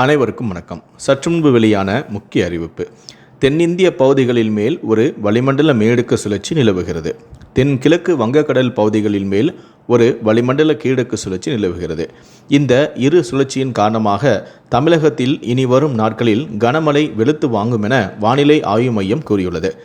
அனைவருக்கும் வணக்கம். சற்று முன்பு வெளியான முக்கிய அறிவிப்பு. தென்னிந்திய பகுதிகளில் மேல் ஒரு வளிமண்டல மேடுக்கு சுழற்சி நிலவுகிறது. தென்கிழக்கு வங்கக்கடல் பகுதிகளில் மேல் ஒரு வளிமண்டல கீழக்கு சுழற்சி நிலவுகிறது. இந்த இரு சுழற்சியின் காரணமாக தமிழகத்தில் இனி வரும் நாட்களில் கனமழை வெளுத்து வாங்கும் என வானிலை ஆய்வு மையம் கூறியுள்ளது.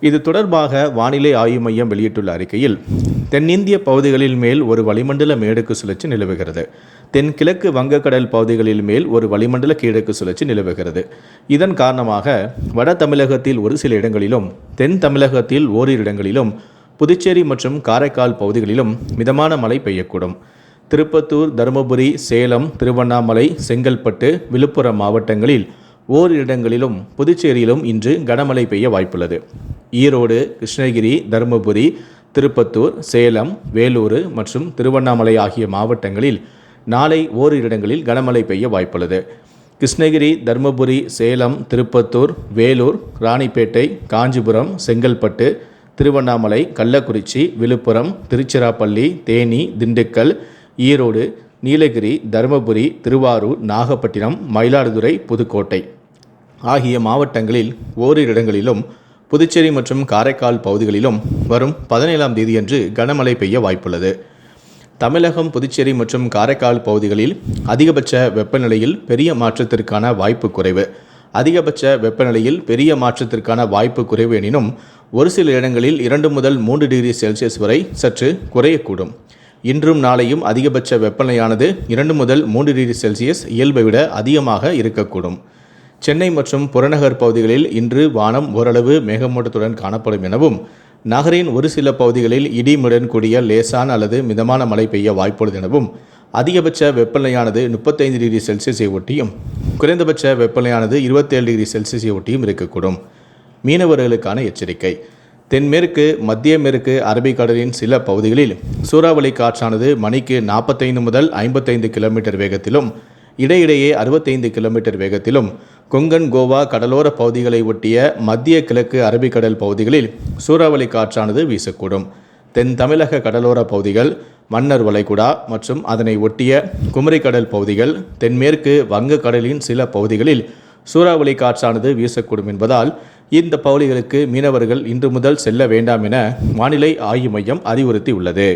இது தொடர்பாக வானிலை ஆய்வு மையம் வெளியிட்டுள்ள அறிக்கையில் தென்னிந்திய பகுதிகளில் மேல் ஒரு வளிமண்டல மேடுக்கு சுழற்சி நிலவுகிறது. தென்கிழக்கு வங்கக்கடல் பகுதிகளில் மேல் ஒரு வளிமண்டல கிழக்கு சுழற்சி நிலவுகிறது. இதன் காரணமாக வட தமிழகத்தில் ஒரு சில இடங்களிலும் தென் தமிழகத்தில் ஓரிரு இடங்களிலும் புதுச்சேரி மற்றும் காரைக்கால் பகுதிகளிலும் மிதமான மழை பெய்யக்கூடும். திருப்பத்தூர் தருமபுரி சேலம் திருவண்ணாமலை செங்கல்பட்டு விழுப்புரம் மாவட்டங்களில் ஓரிரு இடங்களிலும் புதுச்சேரியிலும் இன்று கனமழை பெய்ய வாய்ப்புள்ளது. ஈரோடு கிருஷ்ணகிரி தருமபுரி திருப்பத்தூர் சேலம் வேலூர் மற்றும் திருவண்ணாமலை ஆகிய மாவட்டங்களில் நாளை ஓரிரு இடங்களில் கனமழை பெய்ய வாய்ப்புள்ளது. கிருஷ்ணகிரி தருமபுரி சேலம் திருப்பத்தூர் வேலூர் ராணிப்பேட்டை காஞ்சிபுரம் செங்கல்பட்டு திருவண்ணாமலை கள்ளக்குறிச்சி விழுப்புரம் திருச்சிராப்பள்ளி தேனி திண்டுக்கல் ஈரோடு நீலகிரி தருமபுரி திருவாரூர் நாகப்பட்டினம் மயிலாடுதுறை புதுக்கோட்டை ஆகிய மாவட்டங்களில் ஓரிரு இடங்களிலும் புதுச்சேரி மற்றும் காரைக்கால் பகுதிகளிலும் வரும் பதினேழாம் தேதியன்று கனமழை பெய்ய வாய்ப்புள்ளது. தமிழகம் புதுச்சேரி மற்றும் காரைக்கால் பகுதிகளில் அதிகபட்ச வெப்பநிலையில் பெரிய மாற்றத்திற்கான வாய்ப்பு குறைவு. அதிகபட்ச வெப்பநிலையில் பெரிய மாற்றத்திற்கான வாய்ப்பு குறைவு எனினும் ஒரு சில இடங்களில் இரண்டு முதல் மூன்று டிகிரி செல்சியஸ் வரை சற்று குறையக்கூடும். இன்றும் நாளையும் அதிகபட்ச வெப்பநிலையானது இரண்டு முதல் மூன்று டிகிரி செல்சியஸ் இயல்பை விட அதிகமாக இருக்கக்கூடும். சென்னை மற்றும் புறநகர் பகுதிகளில் இன்று வானம் ஓரளவு மேகமூட்டத்துடன் காணப்படும் எனவும் நகரின் ஒரு சில பகுதிகளில் இடிமுடன் கூடிய லேசான அல்லது மிதமான மழை பெய்ய வாய்ப்புள்ளது எனவும் அதிகபட்ச வெப்பநிலையானது முப்பத்தைந்து டிகிரி செல்சியஸை ஒட்டியும் குறைந்தபட்ச வெப்பநிலையானது இருபத்தேழு டிகிரி செல்சியஸை ஒட்டியும் இருக்கக்கூடும். மீனவர்களுக்கான எச்சரிக்கை. தென்மேற்கு மத்திய மேற்கு அரபிக்கடலின் சில பகுதிகளில் சூறாவளி காற்றானது மணிக்கு நாற்பத்தைந்து முதல் ஐம்பத்தைந்து கிலோமீட்டர் வேகத்திலும் இடையிடையே அறுபத்தைந்து கிலோமீட்டர் வேகத்திலும் கொங்கன் கோவா கடலோர பகுதிகளை ஒட்டிய மத்திய கிழக்கு அரபிக்கடல் பகுதிகளில் சூறாவளி காற்றானது வீசக்கூடும். தென் தமிழக கடலோர பகுதிகள் மன்னர் வளைகுடா மற்றும் அதனை ஒட்டிய குமரிக்கடல் பகுதிகள் தென்மேற்கு வங்கக்கடலின் சில பகுதிகளில் சூறாவளி காற்றானது வீசக்கூடும் என்பதால் இந்த பகுதிகளுக்கு மீனவர்கள் இன்று முதல் செல்ல வேண்டாம் என வானிலை ஆய்வு மையம் அறிவுறுத்தியுள்ளது.